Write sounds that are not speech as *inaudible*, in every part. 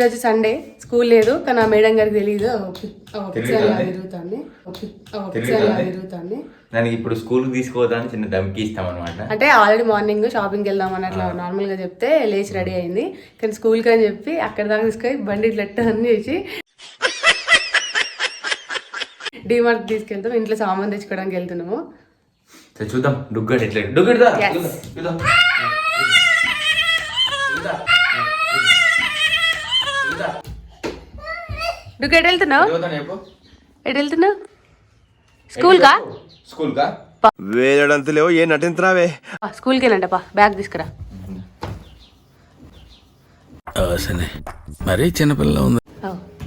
ఈరోజు Sunday school లేదు కానీ ఆ మేడం గారికి తెలియదు దానికి ఇప్పుడు స్కూల్ తీసుకుపోతాను చిన్న దమ్కి ఇస్తాం అనమాట అంటే ఆల్రెడీ మార్నింగ్ షాపింగ్కి వెళ్దాం అని అట్లా నార్మల్గా చెప్తే లేచి రెడీ అయింది. కానీ స్కూల్కి అని చెప్పి అక్కడ దాకా తీసుకొని బండి ఇట్లా అన్ని చేసి డిమార్ట్ తీసుకెళ్తాం. ఇంట్లో సామాన్ తెచ్చుకోవడానికి వెళ్తున్నాము. చూద్దాం. డుగ్గడు ఎట్లా? డుగ్గడుదా? నువ్వు ఎటు వెళ్తున్నావు? ఎటు వెళ్తున్నావు? స్కూల్ కా స్కూల్ కా వేలడంతలేవో ఏ నటించరావే స్కూల్కి వెళ్ళండి పా బ్యాగ్ తీసుకురా. సరే. మరీ చిన్నపిల్ల ఉంది.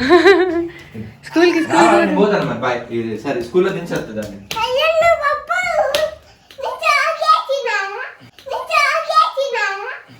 *laughs* స్కూల్కి సరే స్కూల్లో దించేస్తుంది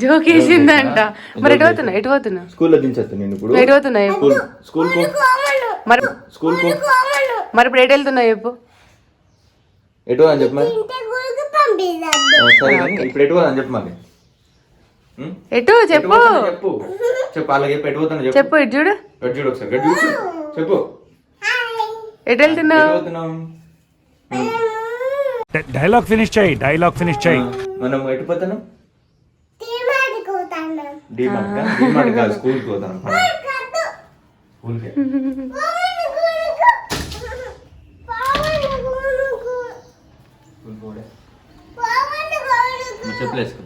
జోక్ వేసిందంట మరి ఎటు పోతున్నా ఎటు పోతున్నా స్కూల్లో దించేస్తాను నేను ఇప్పుడు. ఎటు పోతున్నా చెప్పు? స్కూల్కు మరి స్కూల్కు మరి ఇప్పుడు ఎటు వెళ్తున్నా చెప్పు? ఎటు అని చెప్పు మరి? ఇప్పుడు ఎటు అని చెప్పు మరి? ఎటు ఎటు చెప్పు? చెప్పు. చెప్పు అలాగే ఎటు చెప్పు. చెప్పు ఇటు చూడు. ఎటు చూడు ఒకసారి చూడు. చెప్పు. ఎటు వెళ్తున్నావు? ఎటు డైలాగ్ ఫినిష్ చేయి డైలాగ్ ఫినిష్ చేయి. మనం ఎటు పోతున్నాం? డిమార్ట్? డిమార్ట్ కాదు స్కూల్కి పోతాను. స్కూల్కి స్కూల్ పోడే నువ్వు చెప్పులు వేసుకో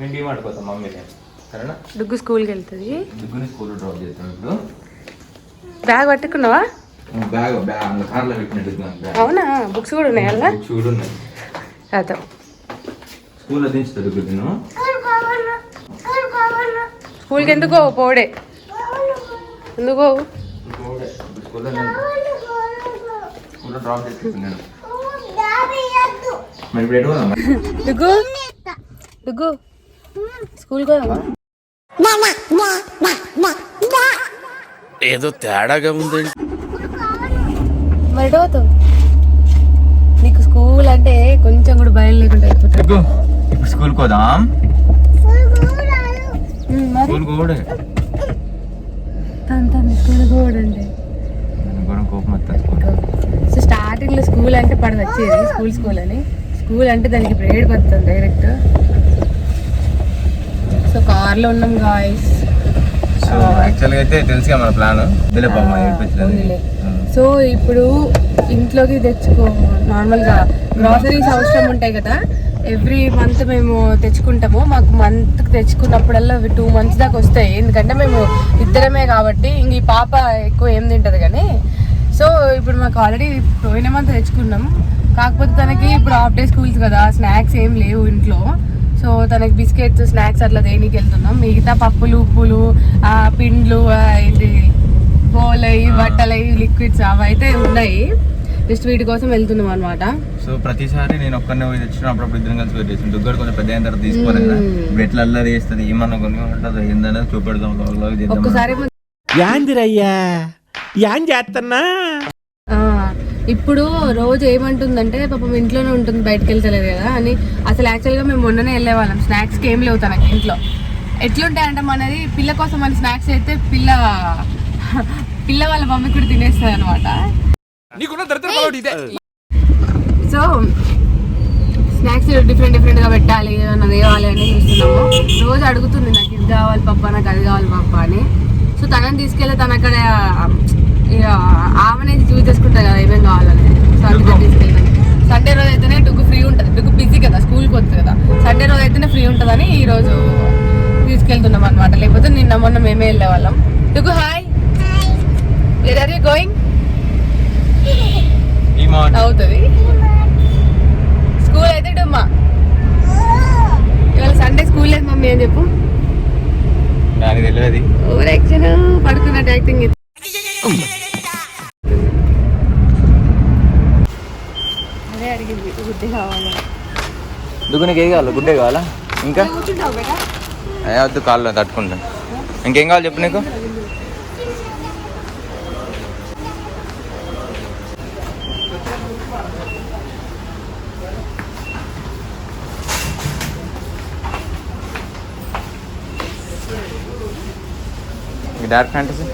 నేను డిమార్ట్ పోతాం మమ్మీ నేను. సరేనా? డుగ్గు స్కూల్కి వెళ్తుంది. దుగ్గుని స్కూల్ డ్రాప్ చేస్తాం ఇప్పుడు. బ్యాగ్ పట్టుకున్నావా? బ్యాగ్ బ్యాగ్ కార్లో పెట్టినట్టు అవునా? బుక్స్ కూడా ఉన్నాయి అలా చూడున్నాయి అదో స్కూల్లో దించుతా దుగ్గు తిను స్కూల్కి ఎందుకో పోడే ఎందుకో స్కూల్కి ఏదో తేడాగా ఉందండి. మరి ఎటు పోతావు? నీకు స్కూల్ అంటే కొంచెం కూడా భయం లేకుండా అయిపోతుంది ఇప్పుడు స్కూల్కి పోదాం. ఉమ్, మరి? స్కూల్ కూడా తను తను స్కూల్ పోడండి నాకు కూడా కోపం వస్తుంది స్కూల్ సో స్టార్టింగ్లో స్కూల్ అంటే పడి వచ్చేది స్కూల్ స్కూల్ అని. స్కూల్ అంటే దానికి ఇప్పుడు పడుతుంది డైరెక్ట్. సో కార్లో ఉన్నాం గాయస్. సో యాక్చువల్గా అయితే తెలుసుగా మన ప్లాన్. ఇదిలే పాపం ఏడిపించలేదు సో ఇప్పుడు ఇంట్లోకి తెచ్చుకో నార్మల్గా గ్రాసరీస్ అవసరం ఉంటాయి కదా. ఎవ్రీ మంత్ మేము తెచ్చుకుంటాము. మాకు మంత్ తెచ్చుకున్నప్పుడల్లా అవి టూ మంత్స్ దాకా వస్తాయి. ఎందుకంటే మేము ఇద్దరమే కాబట్టి ఇంక ఈ పాప ఎక్కువ ఏం తింటది కానీ. సో ఇప్పుడు మాకు ఆల్రెడీ పోయిన మంత్ తెచ్చుకున్నాం. కాకపోతే తనకి ఇప్పుడు హాఫ్ డే స్కూల్స్ కదా స్నాక్స్ ఏం లేవు ఇంట్లో. సో తనకి బిస్కెట్స్ స్నాక్స్ అట్లా దేనికి వెళ్తున్నాం. మిగతా పప్పులు ఉప్పులు పిండ్లు ఇది బోలై బోలయి లిక్విడ్స్ అవి అయితే ఉన్నాయి. జస్ట్ వీటి కోసం వెళ్తున్నాం అనమాట సో ప్రతిసారి నేను ఒక్కనే పోయి తెచ్చిన అప్పుడప్పుడు ఇద్దరం కలిసి పోయి తెచ్చిన. దుగ్గడు కొంచెం పెద్ద అయిన తర్వాత తీసుకోవాలి కదా. ఎట్లా అల్లరి చేస్తుంది ఏమన్నా కొన్ని ఉంటుంది ఏందనేది చూపెడదాం చేద్దాం ఒక్కసారి యాందిరయ్యా యాన్ చేస్తున్నా ఆ, ఇప్పుడు రోజు ఏమంటుందంటే పాపం ఇంట్లోనే ఉంటుంది బయటకు వెళ్తలేదు కదా అని. అసలు యాక్చువల్గా మేము మొన్ననే వెళ్ళేవాళ్ళం స్నాక్స్కి ఏం లేవు తనకి ఇంట్లో. ఎట్లుంటాయంటే మనది పిల్ల కోసం మన స్నాక్స్ అయితే పిల్ల పిల్ల వాళ్ళ మమ్మీ కూడా తినేస్తుంది అనమాట సో స్నాక్స్ డిఫరెంట్ డిఫరెంట్గా పెట్టాలి ఏమన్నా తేవాలి అని చూస్తున్నాము. రోజు అడుగుతుంది నాకు ఇది కావాలి పప్ప నాకు అది కావాలి పప్ప అని. సో తనని తీసుకెళ్ళి తన అక్కడ ఇక ఆమెనేది చూస్ చేసుకుంటా కదా ఏమేమి కావాలని. సో అందుకే సండే రోజు అయితేనే డుగ్గు ఫ్రీ ఉంటుంది. డుగ్గు బిజీ కదా స్కూల్కి వస్తుంది కదా. సండే రోజు అయితేనే ఫ్రీ ఉంటుందని ఈ రోజు తీసుకెళ్తున్నాం అనమాట లేకపోతే నిన్న మొన్న మేమే వెళ్ళేవాళ్ళం. Duggu hi are you going అవుతుంది. స్కూల్ అయితే డుమ్మా ఇవాళ సండే స్కూల్ లేదు మమ్మీ అని చెప్పు. నాకు తెలియదు. ఓవర్ యాక్షన్ పడుకున్నట్టు యాక్టింగ్ అదే అడిగింది బుద్ధి కావాలి? దుగ్గునికి ఏ కావాలి? గుడ్డే కావాలా? ఇంకా? ఏ వద్దు కాళ్ళు తట్టుకుంటాను ఇంకేం కావాలి చెప్పు నీకు? డార్క్ ఫ్యాంటసీ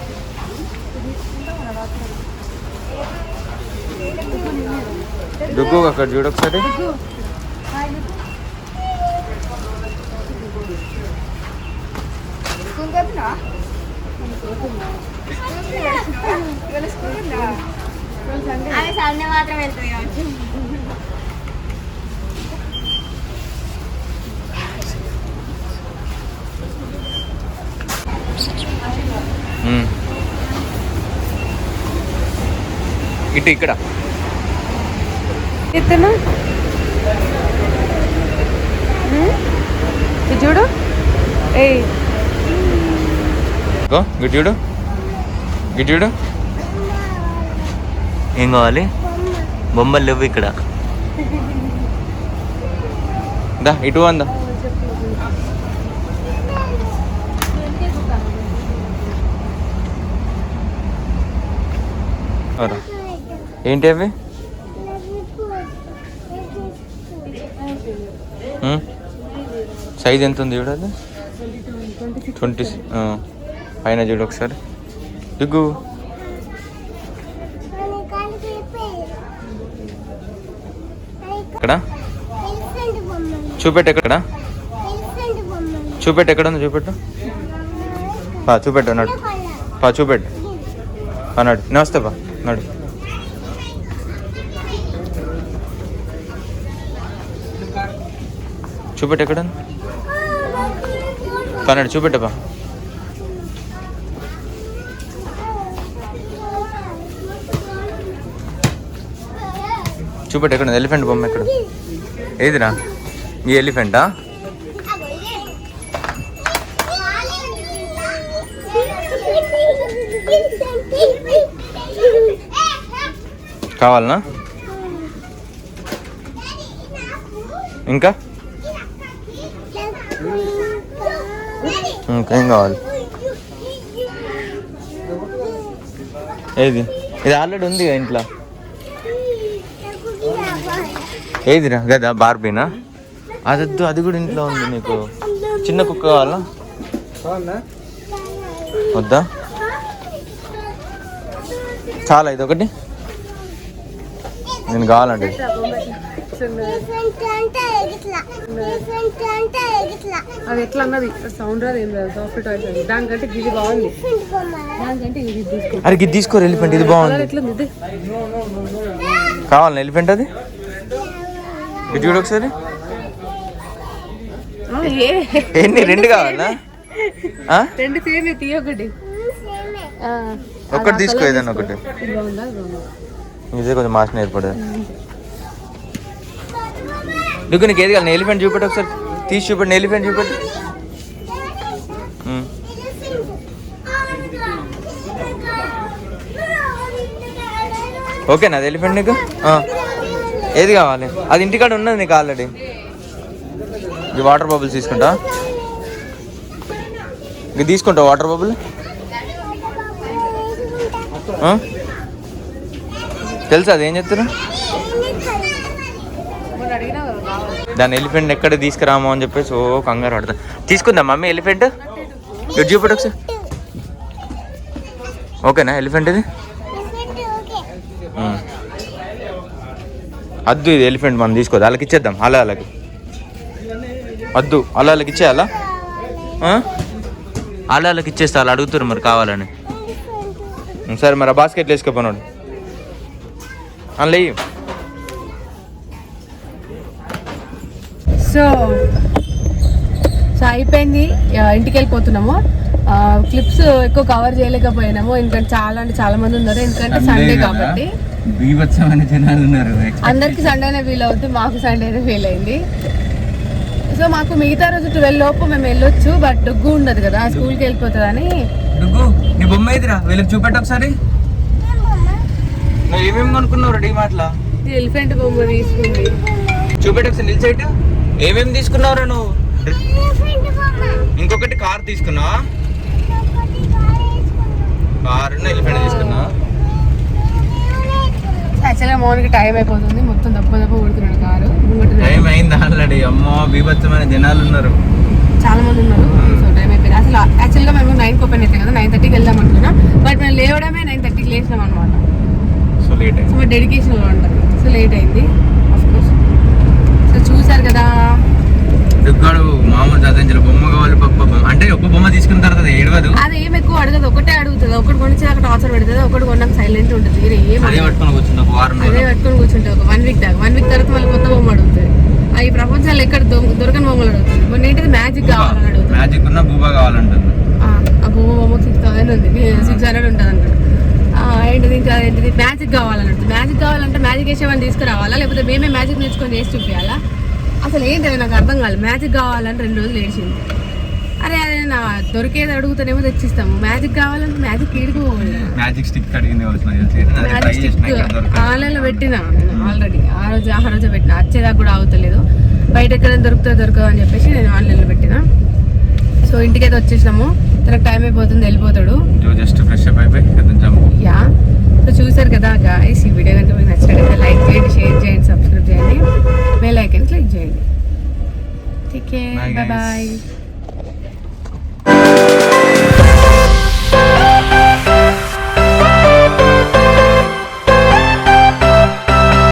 డుగ్గు అక్కడ చూడు ఒకసారి. సండే మాత్రం వెళ్తుంది ఇటు ఇక్కడ. ఇది చూడు. ఏయ్. గో గిట్ చూడు. గిట్ చూడు. ఏం కావాలి? బొమ్మలు లేవు ఇక్కడ. *laughs* దా ఇటు అందా ఏంటి అవి? సైజ్ ఎంత ఉంది చూడాలి ట్వంటీ పైన చూడు ఒకసారి. దిగు ఇక్కడ చూపెట్టు ఎక్కడ చూపెట్టు ఎక్కడ ఉంది చూపెట్టు? పా చూపెట్టు అన్నాడు. పా చూపెట్టు. అన్నాడు. నమస్తే పా. నడు. చూపెట్టు ఎక్కడ? ఉంది? చూపెట్టబా? చూపెట్టు ఎక్కడ ఎలిఫెంట్ బొమ్మ ఎక్కడ? ఏదిరా? ఈ ఎలిఫెంటా? కావాలనా? ఇంకా? ఇంకేం కావాలి? ఏది? ఇది ఆల్రెడీ ఉంది కదా ఇంట్లో. ఏదిరా? కదా బార్బీనా? అదొద్దు అది కూడా ఇంట్లో ఉంది నీకు. చిన్న కుక్క కావాలా? వద్దా? చాలా ఇది ఒకటి నేను కావాలండి. అది ఎట్లా అన్నది? సౌండ్ రాదు ఏం రాదు సాఫ్ట్ దానికంటే ఇది బాగుంది. దానికంటే ఇది తీసుకో. అరే ఇది తీసుకోరు ఎలిఫెంట్ ఇది బాగుంది. ఎట్లా ఉంది ఇది? కావాలా ఎలిఫెంట్ అది? ఇది చూడు ఒకసారి. ఎన్ని? రెండు కావాలా? రెండు సేమ్ ఒకటి తీసుకో ఏదైనా ఒకటి. ఇది కొంచెం మాసిన ఏర్పడదు దుగ్గు నీకు ఏది కావాలి? ఎలిఫెంట్ చూపెట్టు ఒకసారి. తీసి చూపెట్టు ఎలిఫెంట్ చూపెట్టు. ఓకేనా? అది ఎలిఫెంట్ నీకు. ఏది కావాలి? అది ఇంటికాడ ఉన్నది నీకు ఆల్రెడీ. ఇది వాటర్ బబుల్స్ తీసుకుంటా. ఇది తీసుకుంటావు వాటర్ బబుల్. తెలుసా అది? ఏం చెప్తారు. దాని ఎలిఫెంట్ ఎక్కడ తీసుకురామో అని చెప్పేసి ఓ కంగారు పడతా. తీసుకుందా మమ్మీ ఎలిఫెంట్ ఇటు చూపెట్టు ఒకసారి. ఓకేనా ఎలిఫెంట్ ఇది. అద్దు ఇది ఎలిఫెంట్ మనం తీసుకోదు వాళ్ళకి ఇచ్చేద్దాం అలా అలాకి వద్దు అలా వాళ్ళకి ఇచ్చేయాలా? అలా వాళ్ళకి ఇచ్చేస్తా వాళ్ళు అడుగుతారు మరి కావాలని. సరే మరి ఆ బాస్కెట్లు వేసుకోపోనాడు అందులో. సో సో అయిపోయింది. ఇంటికి వెళ్ళిపోతున్నాము. క్లిప్స్ ఎక్కువ కవర్ చేయలేకపోయినాము. ఎందుకంటే చాలా అంటే చాలా మంది ఉన్నారు. ఎందుకంటే సండే కాబట్టి. బీభత్సమైన జనాలు ఉన్నారు. అందరికి సండేనే వీల్ అవుతుంది మాకు సండేనే వీల్ అయింది. సో మాకు మిగతా రోజు ట్వెల్వ్ లోపు మేము వెళ్ళొచ్చు. బట్ డొగ్గు ఉండదు కదా. స్కూల్కి వెళ్ళిపోతుంది అని డుగ్గు నీ బొమ్మ ఇదిరా వీళ్ళకి చూపెట్టు ఒకసారి. ఏమేమి కొనుక్కున్నావు రెడీ మాటలా? ఎలిఫెంట్ బొమ్మ తీసుకుంది. చూపెట్టు ఒకసారి నిలిచేట ఏమేమి తీసుకున్నావురా నువ్వు? ఇంకొకటి కార్ తీసుకున్నావా కార్ ఎలిఫెంట్ తీసుకున్నా. యాక్చువల్గా మౌనికి టైం అయిపోతుంది. మొత్తం దెబ్బ కొడుతున్నాడు కారు. టైం అయింది ఆల్రెడీ. అమ్మో బీభత్సమైన జనాలు ఉన్నారు. చాలా మంది ఉన్నారు. సో టైం అయిపోయింది. అసలు యాక్చువల్గా మేము నైన్కి ఓపెన్ అవుతాయి కదా నైన్ థర్టీకి వెళ్దాం అనుకున్నాం. బట్ మేము లేవడమే నైన్ థర్టీకి లేచినాం అనమాట సో డెడికేషన్లో ఉంటుంది సో లేట్ అయింది. ఆఫ్ కోర్స్ సో చూసారు కదా. దుగ్గాడు మామూలు చదివించిన బొమ్మ కావాలి అంటే ఒక బొమ్మ తీసుకున్న తర్వాత అది ఏడవదు. అది ఏం ఎక్కువ అడగదు. ఒకటే అడుగుతుంది. ఒకటి కొనిచ్చి అక్కడ టార్చర్ పెడుతుంది. ఒకటి కొన్నాక సైలెంట్ ఉంటుంది. వేరే ఏం అదే. పట్టుకొని ఒక వారం అదే పట్టుకొని కూర్చుంటుంది ఒక వన్ వీక్ దాకా. వన్ వీక్ తర్వాత మళ్ళీ కొత్త బొమ్మ అడుగుతుంది. ఈ ప్రపంచంలో ఎక్కడ దొ- దొరకని బొమ్మలు అడుగుతుంది. మొన్న ఏంటిది? మ్యాజిక్ కావాలని అడుగుతుంది. మ్యాజిక్ ఉన్న బూబా కావాలంటుంది. ఆ, బొమ్మ సిక్స్ థౌసండ్ ఉంది. సిక్స్ హండ్రెడ్ ఉంటుంది అంటాడు. ఏంటిది ఇంకా ఏంటిది? మ్యాజిక్ కావాలని అడుగుతుంది మ్యాజిక్ కావాలంటే మ్యాజిక్ వేసేవాడిని తీసుకురావాలా? లేకపోతే మేమే మ్యాజిక్ నేర్చుకొని చేసి చూపించాలా అసలు ఏంటి నాకు అర్థం కాలేదు. మ్యాజిక్ కావాలని రెండు రోజులు ఏడ్చింది అరే అదే నా దొరికేది అడుగుతానేమో తెచ్చిస్తాము. మ్యాజిక్ కావాలంటే మ్యాజిక్ స్టిక్ అడిగింది మ్యాజిక్ స్టిక్. ఆన్లైన్లో పెట్టిన నేను ఆల్రెడీ. ఆ రోజు ఆ రోజు పెట్టిన. వచ్చేదాకా కూడా అవుతలేదు బయట ఎక్కడ దొరుకుతుందో దొరకదు అని చెప్పేసి నేను ఆన్లైన్లో పెట్టిన. సో ఇంటికైతే వచ్చేసినాము. తనకు టైం అయిపోతుంది వెళ్ళిపోతాడు. జస్ట్ ఫ్రెష్ అప్ అయిపోయి సో చూసారు కదా గాయస్ ఈ వీడియో కనుక మీకు నచ్చినట్లయితే లైక్ చేయండి షేర్ చేయండి సబ్స్క్రైబ్ చేయండి. బెల్ ఐకన్ క్లిక్ చేయండి. Okay bye. బాయ్